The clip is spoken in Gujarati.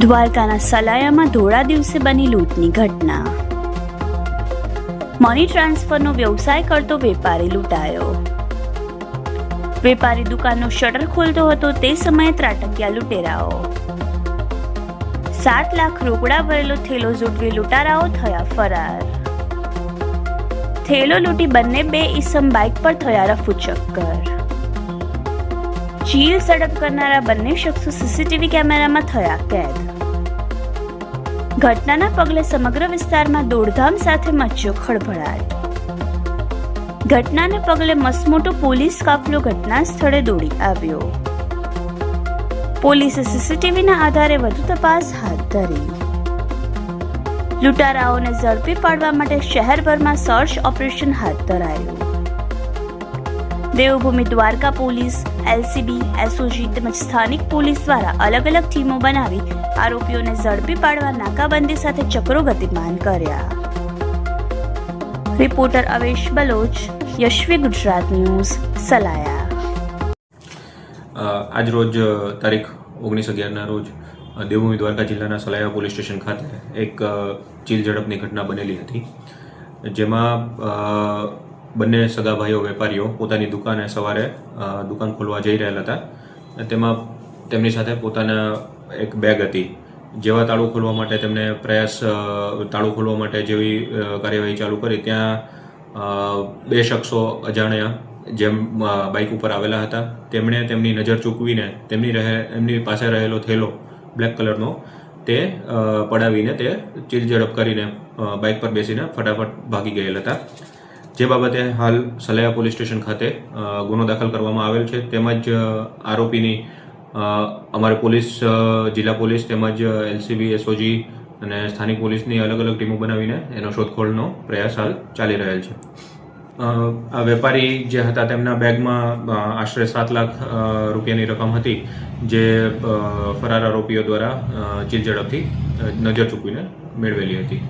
દ્વારકાના સલાયામાં ધોળા દિવસે બની લૂંટની ઘટના. મની ટ્રાન્સફરનો વ્યવસાય કરતો વેપારી લૂંટાયો. વેપારી દુકાનનું શટર ખોલતો હતો, તે સમયે ત્રાટક્યા લૂંટેરાઓ. સાત લાખ રોકડા ભરેલો થેલો ઝૂંટવી લૂંટારાઓ થયા ફરાર. થેલો લૂંટી બંને બે ઈસમ બાઇક પર થયા રફુચક્કર. ચીલ ઝડપ કરનારા બંને શખ્સો સીસીટીવી કેમેરામાં થયા કેદ. ઘટનાના પગલે સમગ્ર વિસ્તારમાં દોડધામ સાથે મચ્યો ખળભળાટ ઘટનાને પગલે મસમોટો પોલીસ કાફલો ઘટના સ્થળે દોડી આવ્યો. પોલીસે સીસીટીવીના આધારે વધુ તપાસ હાથ ધરી. લૂંટારાઓને ઝડપી પાડવા માટે શહેરભરમાં સર્ચ ઓપરેશન હાથ ધરાયું. Devbhumi Dwarka police, LCB, SOG તેમજ સ્થાનિક પોલીસ દ્વારા અલગ અલગ ટીમો બનાવી આરોપીઓને ઝડપી પાડવા નાકાબંધી સાથે ચક્રો ગતિમાન કર્યા. Reporter Avesh Baloch, Yashvi Gujarat News, Salaya. આજ રોજ તારીખ ઓગણીસ અગિયારના રોજ દેવભૂમિ દ્વારકા જિલ્લાના સલાયા પોલીસ સ્ટેશન ખાતે એક ચીલ ઝડપની ઘટના બનેલી હતી. જેમાં બંને સગા ભાઈઓ વેપારીઓ પોતાની દુકાને સવારે દુકાન ખોલવા જઈ રહેલા હતા. તેમાં તેમની સાથે પોતાના એક બેગ હતી. જેવા તાળું ખોલવા માટે તેમને પ્રયાસ તાળું ખોલવા માટે જેવી કાર્યવાહી ચાલુ કરી, ત્યાં બે શખ્સો અજાણ્યા જેમ બાઇક ઉપર આવેલા હતા. તેમણે તેમની નજર ચૂકવીને તેમની રહે, એમની પાસે રહેલો થેલો બ્લેક કલરનો તે પડાવીને તે ચીલ ઝડપ કરીને બાઇક પર બેસીને ફટાફટ ભાગી ગયેલ હતા. જે બાબતે હાલ સલાયા પોલીસ સ્ટેશન ખાતે ગુનો દાખલ કરવામાં આવેલ છે. તેમજ આરોપીની અમારે પોલીસ જિલ્લા પોલીસ તેમજ એલસીબી, એસઓજી અને સ્થાનિક પોલીસની અલગ અલગ ટીમો બનાવીને એનો શોધખોળનો પ્રયાસ હાલ ચાલી રહેલ છે. આ વેપારી જે હતા તેમના બેગમાં આશરે સાત લાખ રૂપિયાની રકમ હતી, જે ફરાર આરોપીઓ દ્વારા ચીલ ઝડપથી નજર ચૂકવીને મેળવેલી હતી.